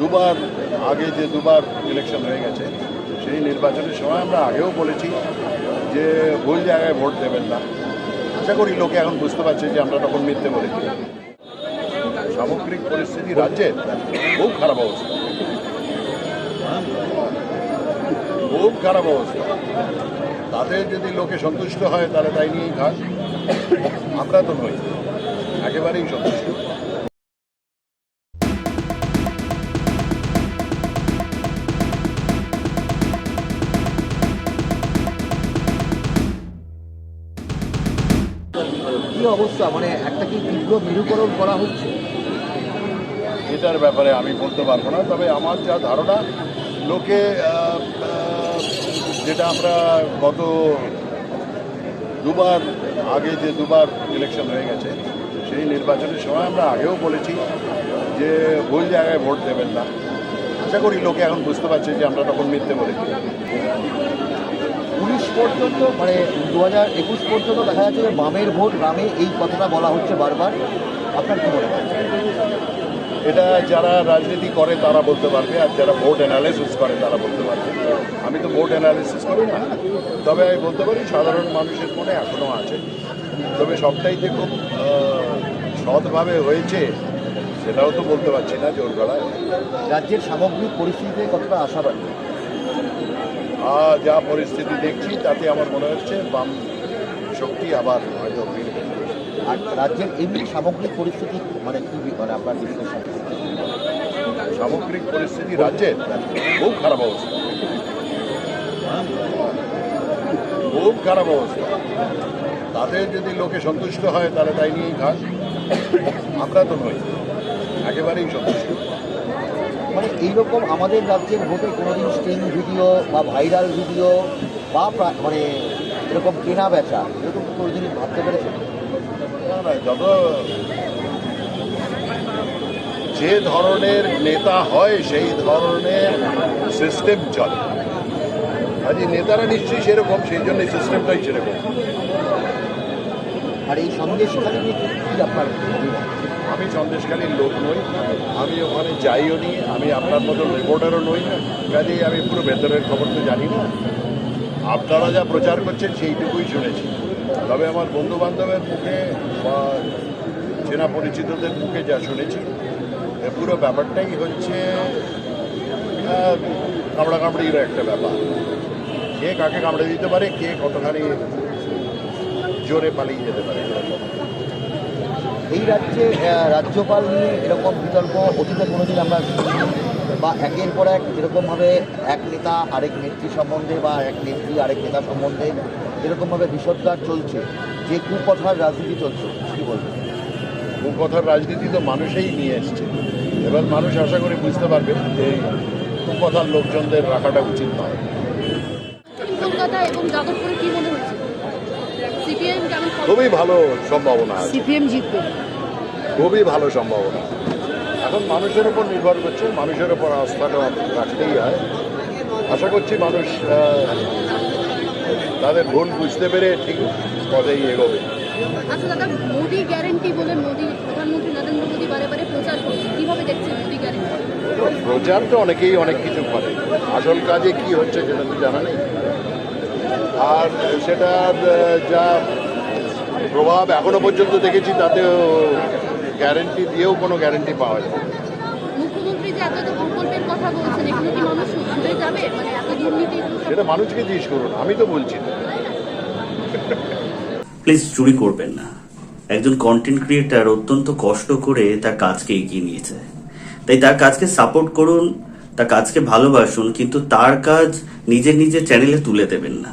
দুবার আগে যে দুবার ইলেকশন হয়ে গেছে, সেই নির্বাচনের সময় আমরা আগেও বলেছি যে ভুল জায়গায় ভোট দেবেন না। আশা করি লোকে এখন বুঝতে পারছে যে আমরা তখন মিথ্যে বলেছি সামগ্রিক পরিস্থিতি রাজ্যের খুব খারাপ অবস্থা। খুব খারাপ অবস্থা। তাতে যদি লোকে সন্তুষ্ট হয়, তাহলে তাই নিয়েই খান আমরা তো নই, একেবারেই সন্তুষ্ট। কি অবস্থা? মানে একটা কি তীব্র মেরুকরণ করা হচ্ছে? এটার ব্যাপারে আমি বলতে পারব না, তবে আমার যা ধারণা, লোকে যেটা আমরা গত দুবার আগে যে দুবার ইলেকশন হয়ে গেছে, সেই নির্বাচনের সময় আমরা আগেও বলেছি যে ভুল জায়গায় ভোট দেবেন না। আশা করি লোকে এখন বুঝতে পারছে যে আমরা তখন মিথ্যে বলেছি। উনিশ পর্যন্ত মানে দু হাজার একুশ পর্যন্ত দেখা যাচ্ছে যে বামের ভোট গ্রামে এই কথাটা বলা হচ্ছে বারবার। আপনার কি মনে হয়? এটা যারা রাজনীতি করে তারা বলতে পারবে আর যারা ভোট অ্যানালিসিস করে তারা বলতে পারবে। আমি তো ভোট অ্যানালিসিস করি না। তবে আমি বলতে পারি সাধারণ মানুষের মনে এখনও আছে। তবে সবটাই যে খুব সৎভাবে হয়েছে সেটাও তো বলতে পারছি না জোর গলায়। রাজ্যের সামগ্রিক পরিস্থিতিতে কতটা আশাবাদী। যা পরিস্থিতি দেখছি তাতে আমার মনে হচ্ছে বাম শক্তি আবার হয়তো আর রাজ্যের এমনি সামগ্রিক পরিস্থিতি মানে কি মানে আপনার বিশ্লেষণ? সামগ্রিক পরিস্থিতি রাজ্যের? খুব খারাপ অবস্থা। খুব খারাপ অবস্থা। তাতে যদি লোকে সন্তুষ্ট হয় তাহলে তাই নিয়েই খান আমরা তো নই। একেবারেই সন্তুষ্ট। মানে এইরকম আমাদের রাজ্যের ভোটে কোনোদিন স্ট্রিং ভিডিও বা ভাইরাল ভিডিও বা মানে এরকম কেনা বেচা এরকম কোনোদিন ভাবতে পেরেছেন যত যে ধরনের নেতা হয় সেই ধরনের সিস্টেম চলে কাজে নেতারা নিশ্চয়ই সেরকম সেই জন্য এই সিস্টেমটাই সেরকম আর এই কি আপনার? আমি সন্দেশখালীর লোক নই। আমি ওখানে যাইও নি, আমি আপনার মতো রিপোর্টারও নই। কাজেই আমি পুরো ভেতরের খবর তো জানি না। আপনারা যা প্রচার করছেন সেইটুকুই শুনেছি। তবে আমার বন্ধু বান্ধবের মুখে বা চেনা পরিচিতদের মুখে যা শুনেছি, এ পুরো ব্যাপারটাই হচ্ছে কামড়া কামড়ির একটা ব্যাপার। কে কাকে কামড়ে দিতে পারে, কে কতখানি জোরে পালিয়ে যেতে পারে। এই রাজ্যে রাজ্যপাল নিয়ে এরকম বিতর্ক অতীতে কোনোদিন আমরা বা একের পর এক এরকমভাবে এক নেতা আরেক নেত্রী সম্বন্ধে বা এক নেত্রী আরেক নেতা সম্বন্ধে এরকমভাবে বিষোদ্গার চলছে যে কুকথার রাজনীতি চলছে কী বলবেন? কথার রাজনীতি তো মানুষেই নিয়ে এসছে। এবার মানুষ আশা করে বুঝতে পারবে যে কথার লোকজনদের রাখাটা উচিত নয়। কলকাতা এবং যাদবপুরে কি মনে হচ্ছে সিপিএম কেমন ফল- খুবই ভালো সম্ভাবনা আছে। সিপিএম জিতবে। খুবই ভালো সম্ভাবনা। এখন মানুষের উপর নির্ভর করছে মানুষের উপর আস্থাটা রাখতেই হয়। আশা করছি মানুষ তাদের ভুল বুঝতে পেরে ঠিক পথেই এগোবে। আচ্ছা দাদা মোদি গ্যারেন্টি বলে মোদি প্রধানমন্ত্রী নরেন্দ্র মোদী বারে বারে প্রচার করছে। কীভাবে দেখছেন মোদি গ্যারেন্টি প্রচার তো অনেকেই অনেক কিছু করে। আসল কাজে কি হচ্ছে সেটা তো জানা নেই। আর সেটা যা প্রভাব এখনও পর্যন্ত দেখেছি তাতেও গ্যারেন্টি দিয়েও কোনো গ্যারেন্টি পাওয়া যায় না। মুখ্যমন্ত্রী যে এত এত প্রকল্পের কথা বলছেন এগুলো কি মানুষ শুনতে যাবে? মানে সেটা মানুষকে জিজ্ঞেস করুন আমি তো বলছি প্লিজ চুরি করবেন না। একজন কন্টেন্ট ক্রিয়েটার অত্যন্ত কষ্ট করে তার কাজকে এগিয়ে নিয়েছে। তাই তার কাজকে সাপোর্ট করুন তার কাজকে ভালোবাসুন কিন্তু তার কাজ নিজের নিজের চ্যানেলে তুলে দেবেন না।